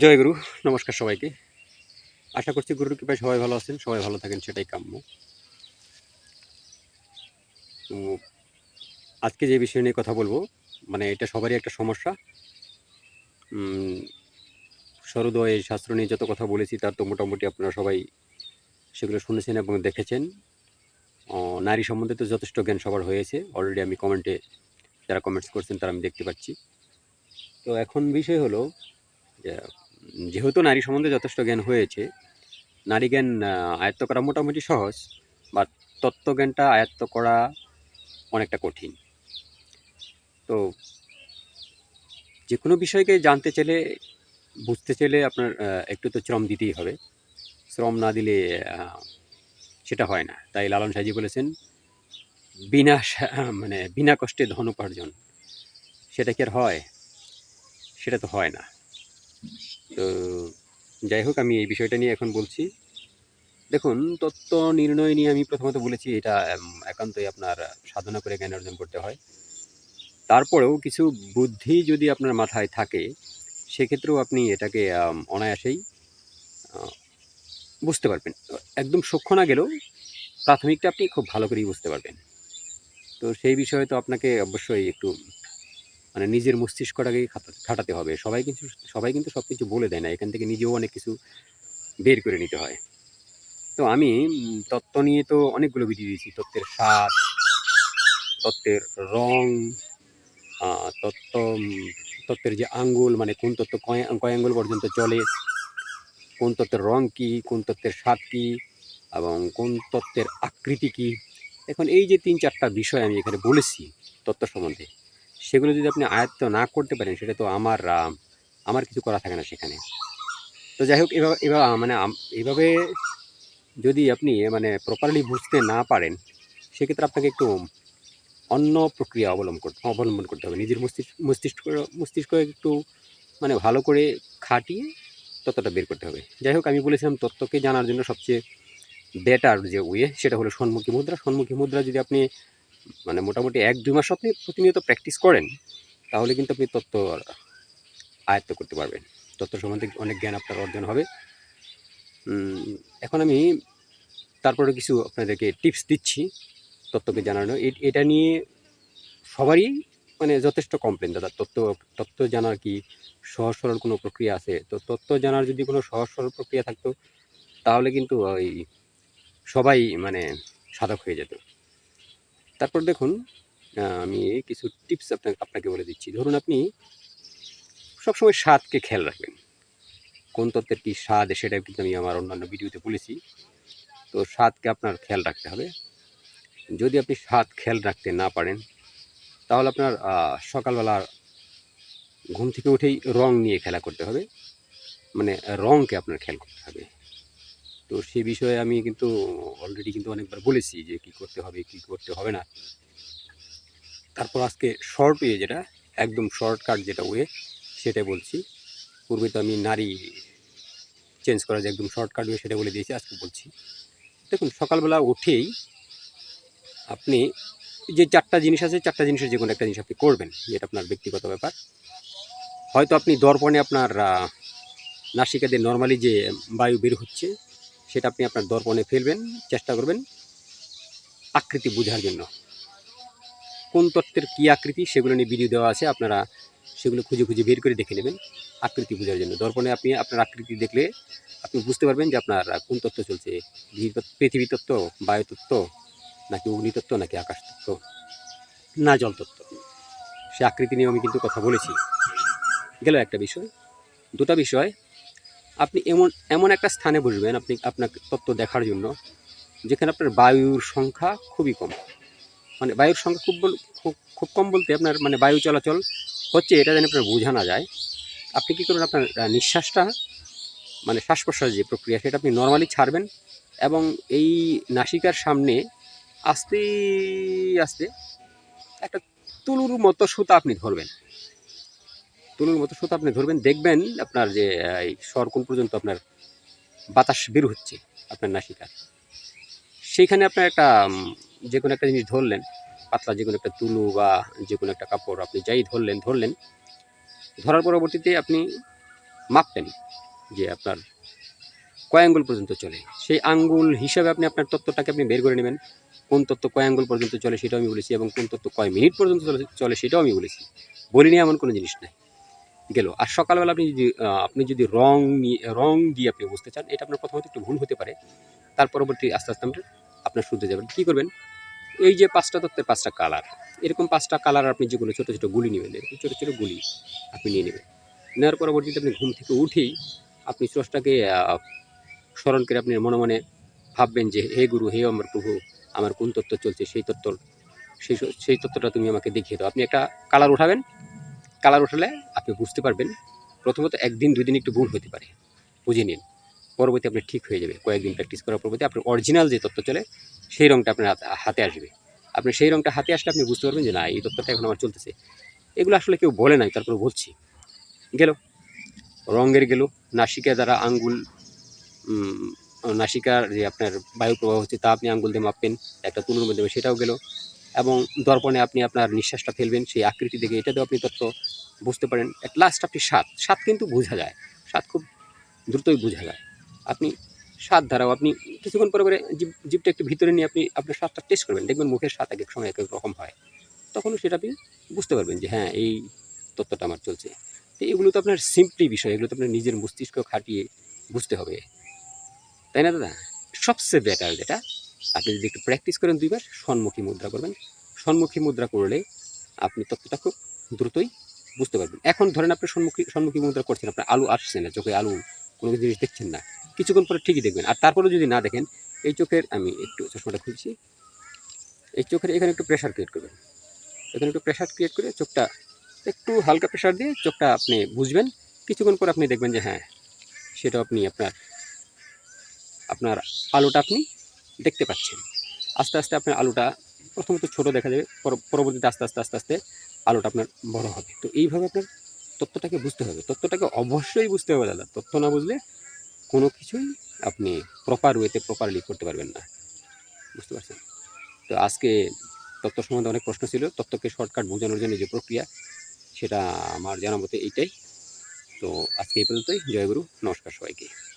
জয় গুরু, নমস্কার সবাইকে। আশা করছি গুরুর কৃপায় সবাই ভালো আছেন, সবাই ভালো থাকেন, সেটাই কাম্য। তো আজকে যে বিষয় নিয়ে কথা বলব মানে এটা সবারই একটা সমস্যা। সরোদয় শাস্ত্র নিয়ে যত কথা বলেছি, তার তো মোটামুটি আপনারা সবাই সেগুলো শুনেছেন এবং দেখেছেন। নারী সম্বন্ধে তো যথেষ্ট জ্ঞান সবার হয়েছে। অলরেডি আমি কমেন্টে যারা কমেন্টস করছেন, তারা আমি দেখতে পাচ্ছি। তো এখন বিষয় হলো যেহেতু নারী সম্বন্ধে যথেষ্ট জ্ঞান হয়েছে, নারী জ্ঞান আয়ত্ত করা মোটামুটি সহজ বা তত্ত্বজ্ঞানটা আয়ত্ত করা অনেকটা কঠিন। তো যে কোনো বিষয়কে জানতে চাইলে, বুঝতে চাইলে আপনার একটু তো শ্রম দিতেই হবে। শ্রম না দিলে সেটা হয় না। তাই লালন সাজি বলেছেন, বিনা মানে বিনা কষ্টে ধন উপার্জন, সেটা কি আর হয়? সেটা তো হয় না। তো যাই হোক, আমি এই বিষয়টা নিয়ে এখন বলছি। দেখুন, তত্ত্ব নির্ণয় নিয়ে আমি প্রথমত বলেছি, এটা একান্তই আপনার সাধনা করে জ্ঞান অর্জন করতে হয়। তারপরেও কিছু বুদ্ধি যদি আপনার মাথায় থাকে, সেক্ষেত্রেও আপনি এটাকে অনায়াসেই বুঝতে পারবেন। একদম সূক্ষ্ম না গেলেও প্রাথমিকটা আপনি খুব ভালো করেই বুঝতে পারবেন। তো সেই বিষয়ে তো আপনাকে অবশ্যই একটু মানে নিজের মস্তিষ্কটাকেই খাটা- খাটাতে হবে। সবাই কিন্তু সবাই কিন্তু সব কিছু বলে দেয় না। এখান থেকে নিজেও অনেক কিছু বের করে নিতে হয়। তো আমি তত্ত্ব নিয়ে তো অনেকগুলো ভিডিও দিয়েছি। তত্ত্বের স্বাদ, তত্ত্বের রং তত্ত্ব তত্ত্বের যে আঙ্গুল মানে কোন তত্ত্ব কয় কয় আঙ্গুল পর্যন্ত চলে, কোন তত্ত্বের রং কি, কোন তত্ত্বের স্বাদ কী, এবং কোন তত্ত্বের আকৃতি কী। এখন এই যে তিন চারটা বিষয় আমি এখানে বলেছি তত্ত্ব সম্বন্ধে সেগুলো যদি আপনি আয়ত্ত না করতে পারেন, সেটা তো আমার আমার কিছু করা থাকে না সেখানে। তো যাই হোক, এভাবে এভাবে মানে এভাবে যদি আপনি মানে প্রপারলি বুঝতে না পারেন, সেক্ষেত্রে আপনাকে একটু অন্য প্রক্রিয়া অবলম্বন করতে অবলম্বন করতে হবে। নিজের মস্তিষ্ক মস্তিষ্ক মস্তিষ্ক একটু মানে ভালো করে খাটিয়ে তত্ত্বটা বের করতে হবে। যাই হোক, আমি বলেছিলাম তত্ত্বকে জানার জন্য সবচেয়ে বেটার যে ওয়ে সেটা হলো সম্মুখী মুদ্রা। সম্মুখী মুদ্রা যদি আপনি মানে মোটামুটি এক, দুই মাস আপনি প্রতিনিয়ত প্র্যাকটিস করেন, তাহলে কিন্তু আপনি তত্ত্ব আয়ত্ত করতে পারবেন। তত্ত্ব সম্বন্ধে অনেক জ্ঞান আপনার অর্জন হবে। এখন আমি তারপরে কিছু আপনাদেরকে টিপস দিচ্ছি তত্ত্বকে জানানো এটা নিয়ে সবারই মানে যথেষ্ট কমপ্লেন দাদা। তত্ত্ব তত্ত্ব জানার কি সহজ সরল কোনো প্রক্রিয়া আছে? তো তত্ত্ব জানার যদি কোনো সহজ সরল প্রক্রিয়া থাকতো, তাহলে কিন্তু ওই সবাই মানে সাধক হয়ে যেত। তারপর দেখুন আমি কিছু টিপস আপনাকে আপনাকে বলে দিচ্ছি। ধরুন আপনি সবসময় স্বাদকে খেয়াল রাখবেন। কোন তত্ত্বের কী স্বাদ সেটা কিন্তু আমি আমার অন্যান্য ভিডিওতে বলেছি। তো স্বাদকে আপনার খেয়াল রাখতে হবে। যদি আপনি স্বাদ খেয়াল রাখতে না পারেন তাহলে আপনার আহ, সকালবেলা ঘুম থেকে উঠেই রং নিয়ে খেলা করতে হবে। মানে রংকে আপনার খেয়াল করতে হবে। তো সে বিষয়ে আমি কিন্তু অলরেডি কিন্তু অনেকবার বলেছি যে কি করতে হবে কি করতে হবে না। তারপর আজকে শর্ট ওয়ে যেটা একদম শর্টকাট যেটা ওয়ে সেটা বলছি। পূর্বে তো আমি নারী চেঞ্জ করা যে একদম শর্টকাট ওয়ে সেটা বলে দিয়েছি আজকে বলছি। দেখুন সকালবেলা উঠেই আপনি যে চারটা জিনিস আছে চারটা জিনিসের যে কোনো একটা জিনিস আপনি করবেন যেটা আপনার ব্যক্তিগত ব্যাপার। হয়তো আপনি দর্পণে আপনার আহ, নাসিকা নর্মালি যে বায়ু বের হচ্ছে সেটা আপনি আপনার দর্পণে ফেলবেন, চেষ্টা করবেন আকৃতি বোঝার জন্য। কোন তত্ত্বের কী আকৃতি সেগুলো নিয়ে ভিডিও দেওয়া আছে, আপনারা সেগুলো খুঁজে খুঁজে বের করে দেখে নেবেন আকৃতি বোঝার জন্য। দর্পণে আপনি আপনার আকৃতি দেখলে আপনি বুঝতে পারবেন যে আপনার কোন তত্ত্ব চলছে। পৃথিবী- তত্ত্ব, বায়ু তত্ত্ব, নাকি অগ্নিতত্ত্ব নাকি আকাশ তত্ত্ব, না জল তত্ত্ব। সে আকৃতি নিয়ে আমি কিন্তু কথা বলেছি। গেল একটা বিষয়। দুটা বিষয় আপনি এমন এমন একটা স্থানে বসবেন আপনি, আপনার তত্ত্ব দেখার জন্য, যেখানে আপনার বায়ুর সংখ্যা খুবই কম। মানে বায়ুর সংখ্যা খুব খুব কম বলতে আপনার মানে বায়ু চলাচল হচ্ছে এটা যেন আপনার বোঝা না যায়। আপনি কী করবেন আপনার নিঃশ্বাসটা মানে শ্বাস প্রশ্বাস যে প্রক্রিয়া, সেটা আপনি নর্মালি ছাড়বেন এবং এই নাসিকার সামনে আস্তে আস্তে একটা তুলুর মতো সুতা আপনি ধরবেন। তুলুর মতো সুতা আপনি ধরবেন, দেখবেন আপনার যে স্বর কোন পর্যন্ত আপনার বাতাস বের হচ্ছে, আপনার নাসিকার। সেইখানে আপনার একটা যে কোনো একটা জিনিস ধরলেন, পাতলা যে কোনো একটা তুলু বা যে কোনো একটা কাপড় আপনি যাই ধরলেন ধরলেন, ধরার পরবর্তীতে আপনি মাপবেন যে আপনার কয় আঙ্গুল পর্যন্ত চলে। সেই আঙ্গুল হিসাবে আপনি আপনার তত্ত্বটাকে আপনি বের করে নেবেন, কোন তত্ত্ব কয় আঙ্গুল পর্যন্ত চলে সেটাও আমি বলেছি এবং কোন তত্ত্ব কয় মিনিট পর্যন্ত চলে সেটাও আমি বলেছি। বলিনি এমন কোনো জিনিস নাই। গেল। আর সকালবেলা আপনি যদি আপনি যদি রং নিয়ে, রং দিয়ে আপনি বুঝতে চান, এটা আপনার প্রথমত একটু ভুল হতে পারে। তার পরবর্তী আস্তে আস্তে আপনি, আপনার শুনতে যাবেন। কী করবেন? এই যে পাঁচটা তত্ত্বের পাঁচটা কালার, এরকম পাঁচটা কালার আপনি যেগুলো ছোটো ছোটো গুলি নেবেন, এরকম ছোটো ছোটো গুলি আপনি নিয়ে নেবেন। নেওয়ার পরবর্তীতে আপনি ঘুম থেকে উঠেই আপনি স্রষ্টাকে স্মরণ করে আপনি মনে মনে ভাববেন যে, হে গুরু, হে আমার প্রভু, আমার কোন তত্ত্ব চলছে? সেই তত্ত্ব, সেই সেই তত্ত্বটা তুমি আমাকে দেখিয়ে দাও। আপনি একটা কালার উঠাবেন কালার উঠালে আপনি বুঝতে পারবেন। প্রথমত একদিন দুই দিন একটু ভুল হতে পারে। বুঝে নিন। পরবর্তী আপনি ঠিক হয়ে যাবে। কয়েকদিন প্র্যাকটিস করার পরবর্তী আপনার অরিজিনাল যে তত্ত্ব চলে, সেই রঙটা আপনার হাতে- আসবে। আপনি সেই রঙটা হাতে আসলে আপনি বুঝতে পারবেন যে, না, এই তত্ত্বটা এখন আমার চলতেছে। এগুলো আসলে কেউ বলে নাই, তারপরে বলছি। গেল। রঙের গেল। নাসিকা দ্বারা আঙ্গুল নাসিকার যে আপনার বায়ু প্রবাহ হচ্ছে, তা আপনি আঙ্গুল দিয়ে মাপবেন। একটা তুলোর মধ্যে সেটাও গেল। এবং দর্পণে আপনি আপনার নিঃশ্বাসটা ফেলবেন, সেই আকৃতি দেখে এটাতেও আপনি তত্ত্ব বুঝতে পারেন। অ্যাট লাস্ট আপনি স্বাদ স্বাদ কিন্তু বোঝা যায়। স্বাদ খুব দ্রুতই বোঝা যায়। আপনি স্বাদ ধারাও আপনি কিছুক্ষণ পরে পরে জিভ জিভটা একটু ভিতরে নিয়ে আপনি আপনার স্বাদটা টেস্ট করবেন। দেখবেন মুখের স্বাদ এক এক সময় এক এক রকম হয়। তখনও সেটা আপনি বুঝতে পারবেন যে হ্যাঁ এই তত্ত্বটা আমার চলছে। তো এগুলো তো আপনার সিম্পলি বিষয়, এগুলো তো আপনার নিজের মস্তিষ্ক খাটিয়ে বুঝতে হবে। তাই না দাদা? সবচেয়ে বেটার যেটা আপনি যদি একটু প্র্যাকটিস করেন দুইবার সম্মুখী মুদ্রা করবেন। সম্মুখী মুদ্রা করলে আপনি তত্ত্বটা খুব দ্রুতই বুঝতে পারবেন। এখন ধরেন আপনি সম্মুখী সম্মুখী মুদ্রা করছেন, আপনার আলু আসছে না, চোখে আলু কোনো জিনিস দেখছেন না, কিছুক্ষণ পরে ঠিকই দেখবেন। আর তারপরে যদি না দেখেন, এই চোখের, আমি একটু চশমাটা খুলছি, এই চোখের এখানে একটু প্রেশার ক্রিয়েট করবেন। এখানে একটু প্রেশার ক্রিয়েট করে চোখটা একটু হালকা প্রেশার দিয়ে চোখটা আপনি বুঝবেন। কিছুক্ষণ পর আপনি দেখবেন যে হ্যাঁ সেটা আপনি আপনার আপনার আলুটা আপনি দেখতে পাচ্ছেন। আস্তে আস্তে আপনার আলুটা প্রথমত ছোট দেখা যাবে, পর- পরবর্তীতে আস্তে আস্তে আস্তে আস্তে আলুটা আপনার বড় হবে। তো এইভাবে আপনার তত্ত্বটাকে বুঝতে হবে। তত্ত্বটাকে অবশ্যই বুঝতে হবে দাদা। তথ্য না বুঝলে কোনো কিছুই আপনি প্রপার ওয়েতে প্রপারলি করতে পারবেন না। বুঝতে পারছেন? তো আজকে তত্ত্ব সম্বন্ধে অনেক প্রশ্ন ছিল। তত্ত্বকে শর্টকাট বোঝানোর জন্য যে প্রক্রিয়া, সেটা আমার জানা মতে এইটাই। তো আজকে এই পর্যন্তই। জয়গুরু নমস্কার সবাইকে।